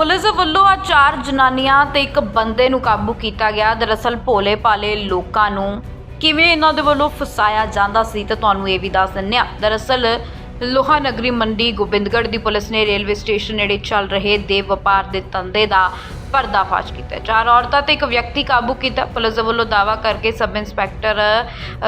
Police ਵੱਲੋਂ ਆ ਚਾਰ ਜਨਾਨੀਆਂ ਤੇ ਇੱਕ ਬੰਦੇ ਨੂੰ ਕਾਬੂ ਕੀਤਾ ਗਿਆ। ਦਰਅਸਲ ਭੋਲੇ ਭਾਲੇ ਲੋਕਾਂ ਨੂੰ ਕਿਵੇਂ ਇਹਨਾਂ ਦੇ ਵੱਲੋਂ ਫਸਾਇਆ ਜਾਂਦਾ ਸੀ ਤਾਂ ਤੁਹਾਨੂੰ ਇਹ ਵੀ ਦੱਸ ਦਿੰਦੇ ਹਾਂ। ਦਰਅਸਲ ਲੋਹਾ ਨਗਰੀ ਮੰਡੀ ਗੋਬਿੰਦਗੜ੍ਹ ਦੀ ਪੁਲਿਸ ਨੇ ਰੇਲਵੇ ਸਟੇਸ਼ਨ ਨੇੜੇ ਚੱਲ ਰਹੇ ਦੇ ਵਪਾਰ ਦੇ ਧੰਦੇ ਦਾ ਪਰਦਾਫਾਸ਼ ਕੀਤਾ। ਚਾਰ ਔਰਤਾਂ ਤੇ ਇੱਕ ਵਿਅਕਤੀ ਕਾਬੂ ਕੀਤਾ। ਪੁਲਿਸ ਵੱਲੋਂ ਦਾਵਾ ਕਰਕੇ ਸਬ ਇੰਸਪੈਕਟਰ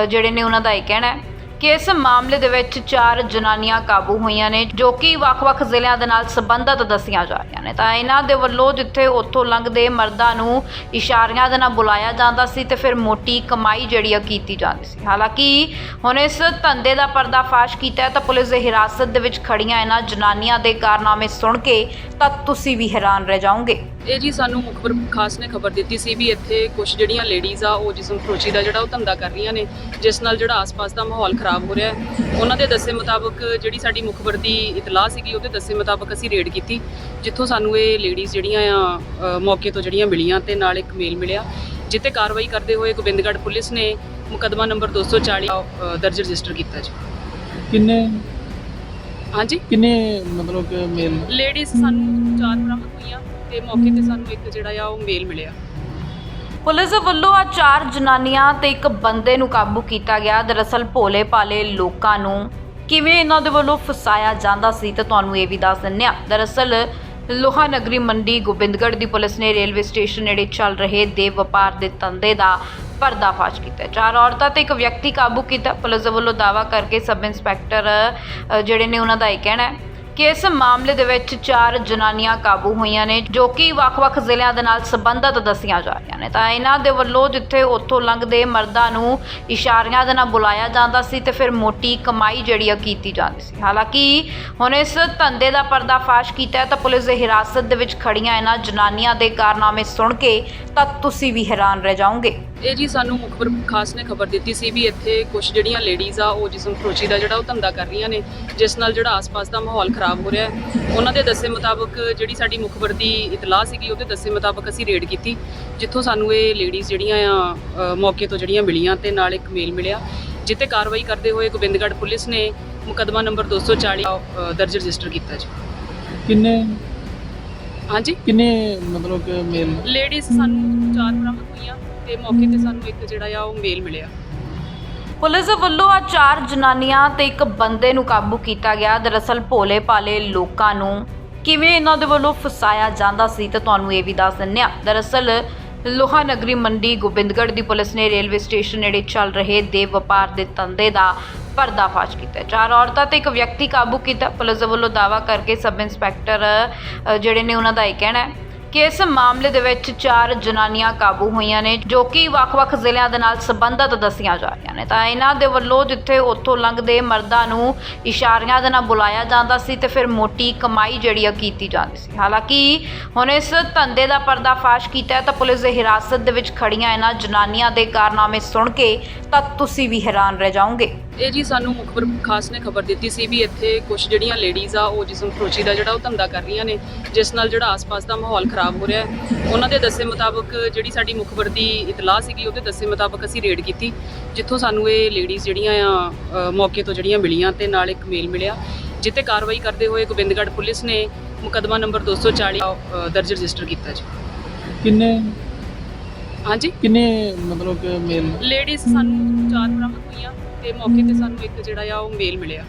ਜਿਹੜੇ ਨੇ ਉਹਨਾਂ ਦਾ ਇਹ ਕਹਿਣਾ ਹੈ ਕਿ ਇਸ ਮਾਮਲੇ ਦੇ ਵਿੱਚ ਚਾਰ ਜਨਾਨੀਆਂ ਕਾਬੂ ਹੋਈਆਂ ਨੇ, ਜੋ ਕਿ ਵੱਖ-ਵੱਖ ਜ਼ਿਲ੍ਹਿਆਂ ਦੇ ਨਾਲ ਸੰਬੰਧਤ ਦੱਸੀਆਂ ਜਾ ਰਹੀਆਂ ਨੇ। ਤਾਂ ਇਹਨਾਂ ਦੇ ਵੱਲੋਂ ਜਿੱਥੇ ਉੱਥੋਂ ਲੰਘਦੇ ਮਰਦਾਂ ਨੂੰ ਇਸ਼ਾਰਿਆਂ ਦੇ ਨਾਲ ਬੁਲਾਇਆ ਜਾਂਦਾ ਸੀ ਤੇ ਫਿਰ ਮੋਟੀ ਕਮਾਈ ਜਿਹੜੀ ਆ ਕੀਤੀ ਜਾਂਦੀ ਸੀ। ਹਾਲਾਂਕਿ ਹੁਣ ਇਸ ਧੰਦੇ ਦਾ ਪਰਦਾਫਾਸ਼ ਕੀਤਾ ਤਾਂ ਪੁਲਿਸ ਦੇ ਹਿਰਾਸਤ ਦੇ ਵਿੱਚ ਖੜੀਆਂ ਇਹਨਾਂ ਜਨਾਨੀਆਂ ਦੇ ਕਾਰਨਾਮੇ ਸੁਣ ਕੇ ਤਾਂ ਤੁਸੀਂ ਵੀ ਹੈਰਾਨ ਰਹਿ ਜਾਓਗੇ। ਇਹ ਜੀ ਸਾਨੂੰ ਮੁਖਬਰ ਖਾਸ ਨੇ ਖਬਰ ਦਿੱਤੀ ਸੀ ਵੀ ਇੱਥੇ ਕੁਝ ਜਿਹੜੀਆਂ ਲੇਡੀਜ਼ ਆ ਉਹ ਜਿਸਮ ਫਰੋਸ਼ੀ ਦਾ ਜਿਹੜਾ ਉਹ ਧੰਦਾ ਕਰ ਰਹੀਆਂ ਨੇ ਜਿਸ ਨਾਲ ਜਿਹੜਾ ਆਸ-ਪਾਸ ਦਾ ਮਾਹੌਲ ਖਰਾਬ ਹੋ ਰਿਹਾ ਹੈ। ਉਹਨਾਂ ਦੇ ਦੱਸੇ ਮੁਤਾਬਕ ਜਿਹੜੀ ਸਾਡੀ ਮੁਖਬਰ ਦੀ ਇਤਲਾਹ ਸੀਗੀ ਉਹਦੇ ਦੱਸੇ ਮੁਤਾਬਕ ਅਸੀਂ ਰੇਡ ਕੀਤੀ ਜਿੱਥੋਂ ਸਾਨੂੰ ਇਹ ਲੇਡੀਜ਼ ਜਿਹੜੀਆਂ ਆ ਮੌਕੇ ਤੋਂ ਜਿਹੜੀਆਂ ਮਿਲੀਆਂ ਤੇ ਨਾਲ ਇੱਕ ਮੇਲ ਮਿਲਿਆ ਜਿੱਤੇ ਕਾਰਵਾਈ ਕਰਦੇ ਹੋਏ ਗੋਬਿੰਦਗੜ੍ਹ ਪੁਲਿਸ ਨੇ ਮੁਕੱਦਮਾ ਨੰਬਰ 240 ਅ, ਦਰਜ ਰਜਿਸਟਰ ਕੀਤਾ ਜੀ। ਕਿੰਨੇ? ਹਾਂਜੀ? ਕਿੰਨੇ ਮਤਲਬ ਕਿ ਮੇਲ ਲੇਡੀਜ਼ ਸਾਨੂੰ ਚਾਰ ਬਰਾਮਦ ਹੋਈਆਂ। ਤੇ ਮੌਕੇ ਤੇ ਸਾਨੂੰ ਇੱਕ ਜਿਹੜਾ ਆ ਉਹ ਮੇਲ ਮਿਲਿਆ। ਪੁਲਿਸ ਵੱਲੋਂ ਆ ਚਾਰ ਜਨਾਨੀਆਂ ਤੇ ਇੱਕ ਬੰਦੇ ਨੂੰ ਕਾਬੂ ਕੀਤਾ ਗਿਆ। ਦਰਅਸਲ ਭੋਲੇ ਭਾਲੇ ਲੋਕਾਂ ਨੂੰ ਕਿਵੇਂ ਇਹਨਾਂ ਦੇ ਵੱਲੋਂ ਫਸਾਇਆ ਜਾਂਦਾ ਸੀ ਤਾਂ ਤੁਹਾਨੂੰ ਇਹ ਵੀ ਦੱਸ ਦਿੰਦੇ ਹਾਂ। ਦਰਅਸਲ ਲੋਹਾ ਨਗਰੀ ਮੰਡੀ ਗੋਬਿੰਦਗੜ੍ਹ ਦੀ ਪੁਲਿਸ ਨੇ ਰੇਲਵੇ ਸਟੇਸ਼ਨ ਨੇੜੇ ਚੱਲ ਰਹੇ ਦੇ ਵਪਾਰ ਦੇ ਧੰਦੇ ਦਾ ਪਰਦਾਫਾਸ਼ ਕੀਤਾ। ਚਾਰ ਔਰਤਾਂ ਤੇ ਇੱਕ ਵਿਅਕਤੀ ਕਾਬੂ ਕੀਤਾ। ਪੁਲਿਸ ਵੱਲੋਂ ਦਾਵਾ ਕਰਕੇ ਸਬ ਇੰਸਪੈਕਟਰ ਜਿਹੜੇ ਨੇ ਉਹਨਾਂ ਦਾ ਇਹ ਕਹਿਣਾ ਹੈ ਕਿ ਇਸ ਮਾਮਲੇ ਦੇ ਵਿੱਚ ਚਾਰ ਜਨਾਨੀਆਂ ਕਾਬੂ ਹੋਈਆਂ ਨੇ, ਜੋ ਕਿ ਵੱਖ-ਵੱਖ ਜ਼ਿਲ੍ਹਿਆਂ ਦੇ ਨਾਲ ਸੰਬੰਧਤ ਦੱਸੀਆਂ ਜਾ ਰਹੀਆਂ ਨੇ। ਤਾਂ ਇਹਨਾਂ ਦੇ ਵੱਲੋਂ ਜਿੱਥੇ ਉੱਥੋਂ ਲੰਘਦੇ ਮਰਦਾਂ ਨੂੰ ਇਸ਼ਾਰਿਆਂ ਦੇ ਨਾਲ ਬੁਲਾਇਆ ਜਾਂਦਾ ਸੀ ਤੇ ਫਿਰ ਮੋਟੀ ਕਮਾਈ ਜਿਹੜੀ ਆ ਕੀਤੀ ਜਾਂਦੀ ਸੀ। ਹਾਲਾਂਕਿ ਹੁਣ ਇਸ ਧੰਦੇ ਦਾ ਪਰਦਾਫਾਸ਼ ਕੀਤਾ ਤਾਂ ਪੁਲਿਸ ਦੇ ਹਿਰਾਸਤ ਦੇ ਵਿੱਚ ਖੜੀਆਂ ਇਹਨਾਂ ਜਨਾਨੀਆਂ ਦੇ ਕਾਰਨਾਮੇ ਸੁਣ ਕੇ ਤਾਂ ਤੁਸੀਂ ਵੀ ਹੈਰਾਨ ਰਹਿ ਜਾਓਗੇ। ਇਹ ਜੀ ਸਾਨੂੰ ਮੁਖਬਰ ਖਾਸ ਨੇ ਖਬਰ ਦਿੱਤੀ ਸੀ ਵੀ ਇੱਥੇ ਕੁਝ ਜਿਹੜੀਆਂ ਲੇਡੀਜ਼ ਆ ਉਹ ਜਿਸਮ ਫਰੋਸ਼ੀ ਦਾ ਜਿਹੜਾ ਉਹ ਧੰਦਾ ਕਰ ਰਹੀਆਂ ਨੇ ਜਿਸ ਨਾਲ ਜਿਹੜਾ ਆਸ-ਪਾਸ ਦਾ ਮਾਹੌਲ ਖਰਾਬ ਹੋ ਰਿਹਾ ਹੈ। ਉਹਨਾਂ ਦੇ ਦੱਸੇ ਮੁਤਾਬਕ ਜਿਹੜੀ ਸਾਡੀ ਮੁਖਬਰ ਦੀ ਇਤਲਾਹ ਸੀਗੀ ਉਹਦੇ ਦੱਸੇ ਮੁਤਾਬਕ ਅਸੀਂ ਰੇਡ ਕੀਤੀ ਜਿੱਥੋਂ ਸਾਨੂੰ ਇਹ ਲੇਡੀਜ਼ ਜਿਹੜੀਆਂ ਆ ਮੌਕੇ ਤੋਂ ਜਿਹੜੀਆਂ ਮਿਲੀਆਂ ਤੇ ਨਾਲ ਇੱਕ ਮੇਲ ਮਿਲਿਆ ਜਿੱਤੇ ਕਾਰਵਾਈ ਕਰਦੇ ਹੋਏ ਗੋਬਿੰਦਗੜ੍ਹ ਪੁਲਿਸ ਨੇ ਮੁਕੱਦਮਾ ਨੰਬਰ 240 ਅ, ਦਰਜ ਰਜਿਸਟਰ ਕੀਤਾ ਜੀ। ਕਿੰਨੇ? ਹਾਂਜੀ? ਕਿੰਨੇ ਮਤਲਬ ਕਿ ਮੇਲ ਲੇਡੀਜ਼ ਸਾਨੂੰ ਚਾਰ ਬਰਾਮਦ ਹੋਈਆਂ। ਤੇ ਮੌਕੇ ਤੇ ਸਾਨੂੰ ਇੱਕ ਜਿਹੜਾ ਆ ਉਹ ਮੇਲ ਮਿਲਿਆ। ਪੁਲਿਸ ਵੱਲੋਂ ਆ ਚਾਰ ਜਨਾਨੀਆਂ ਤੇ ਇੱਕ ਬੰਦੇ ਨੂੰ ਕਾਬੂ ਕੀਤਾ ਗਿਆ। ਦਰਅਸਲ ਭੋਲੇ ਭਾਲੇ ਲੋਕਾਂ ਨੂੰ ਕਿਵੇਂ ਇਹਨਾਂ ਦੇ ਵੱਲੋਂ ਫਸਾਇਆ ਜਾਂਦਾ ਸੀ ਤਾਂ ਤੁਹਾਨੂੰ ਇਹ ਵੀ ਦੱਸ ਦਿੰਦੇ ਹਾਂ। ਦਰਅਸਲ ਲੋਹਾ ਨਗਰੀ ਮੰਡੀ ਗੋਬਿੰਦਗੜ੍ਹ ਦੀ ਪੁਲਿਸ ਨੇ ਰੇਲਵੇ ਸਟੇਸ਼ਨ ਨੇੜੇ ਚੱਲ ਰਹੇ ਦੇ ਵਪਾਰ ਦੇ ਧੰਦੇ ਦਾ ਪਰਦਾਫਾਸ਼ ਕੀਤਾ। ਚਾਰ ਔਰਤਾਂ ਤੇ ਇੱਕ ਵਿਅਕਤੀ ਕਾਬੂ ਕੀਤਾ। ਪੁਲਿਸ ਵੱਲੋਂ ਦਾਵਾ ਕਰਕੇ ਸਬ ਇੰਸਪੈਕਟਰ ਅ, ਜਿਹੜੇ ਨੇ ਉਹਨਾਂ ਦਾ ਇਹ ਕਹਿਣਾ ਹੈ ਕਿ ਇਸ ਮਾਮਲੇ ਦੇ ਵਿੱਚ ਚਾਰ ਜਨਾਨੀਆਂ ਕਾਬੂ ਹੋਈਆਂ ਨੇ, ਜੋ ਕਿ ਵੱਖ-ਵੱਖ ਜ਼ਿਲ੍ਹਿਆਂ ਦੇ ਨਾਲ ਸੰਬੰਧਤ ਦੱਸੀਆਂ ਜਾ ਰਹੀਆਂ ਨੇ। ਤਾਂ ਇਹਨਾਂ ਦੇ ਵੱਲੋਂ ਜਿੱਥੇ ਉੱਥੋਂ ਲੰਘਦੇ ਮਰਦਾਂ ਨੂੰ ਇਸ਼ਾਰਿਆਂ ਦੇ ਨਾਲ ਬੁਲਾਇਆ ਜਾਂਦਾ ਸੀ ਤੇ ਫਿਰ ਮੋਟੀ ਕਮਾਈ ਜਿਹੜੀ ਆ ਕੀਤੀ ਜਾਂਦੀ ਸੀ। ਹਾਲਾਂਕਿ ਹੁਣ ਇਸ ਧੰਦੇ ਦਾ ਪਰਦਾਫਾਸ਼ ਕੀਤਾ ਤਾਂ ਪੁਲਿਸ ਦੇ ਹਿਰਾਸਤ ਦੇ ਵਿੱਚ ਖੜੀਆਂ ਇਹਨਾਂ ਜਨਾਨੀਆਂ ਦੇ ਕਾਰਨਾਮੇ ਸੁਣ ਕੇ ਤਾਂ ਤੁਸੀਂ ਵੀ ਹੈਰਾਨ ਰਹਿ ਜਾਓਗੇ। ਇਹ ਜੀ ਸਾਨੂੰ ਮੁਖਬਰ ਖਾਸ ਨੇ ਖਬਰ ਦਿੱਤੀ ਸੀ ਵੀ ਇੱਥੇ ਕੁਝ ਜਿਹੜੀਆਂ ਲੇਡੀਜ਼ ਆ ਉਹ ਜਿਸਮ ਫਰੋਸ਼ੀ ਦਾ ਜਿਹੜਾ ਉਹ ਧੰਦਾ ਕਰ ਰਹੀਆਂ ਨੇ ਜਿਸ ਨਾਲ ਜਿਹੜਾ ਆਸ-ਪਾਸ ਦਾ ਮਾਹੌਲ ਖਰਾਬ ਹੋ ਰਿਹਾ ਹੈ। ਉਹਨਾਂ ਦੇ ਦੱਸੇ ਮੁਤਾਬਕ ਜਿਹੜੀ ਸਾਡੀ ਮੁਖਬਰ ਦੀ ਇਤਲਾਹ ਸੀਗੀ ਉਹਦੇ ਦੱਸੇ ਮੁਤਾਬਕ ਅਸੀਂ ਰੇਡ ਕੀਤੀ ਜਿੱਥੋਂ ਸਾਨੂੰ ਇਹ ਲੇਡੀਜ਼ ਜਿਹੜੀਆਂ ਆ ਮੌਕੇ ਤੋਂ ਜਿਹੜੀਆਂ ਮਿਲੀਆਂ ਤੇ ਨਾਲ ਇੱਕ ਮੇਲ ਮਿਲਿਆ ਜਿੱਤੇ ਕਾਰਵਾਈ ਕਰਦੇ ਹੋਏ ਗੋਬਿੰਦਗੜ੍ਹ ਪੁਲਿਸ ਨੇ ਮੁਕੱਦਮਾ ਨੰਬਰ 240 ਅ, ਦਰਜ ਰਜਿਸਟਰ ਕੀਤਾ ਜੀ। ਕਿੰਨੇ? ਹਾਂਜੀ? ਕਿੰਨੇ ਮਤਲਬ ਕਿ ਮੇਲ ਲੇਡੀਜ਼ ਸਾਨੂੰ ਚਾਰ ਬਰਾਮਦ ਹੋਈਆਂ। ਤੇ ਮੌਕੇ ਤੇ ਸਾਨੂੰ ਇੱਕ ਜਿਹੜਾ ਆ ਉਹ ਮੇਲ ਮਿਲਿਆ।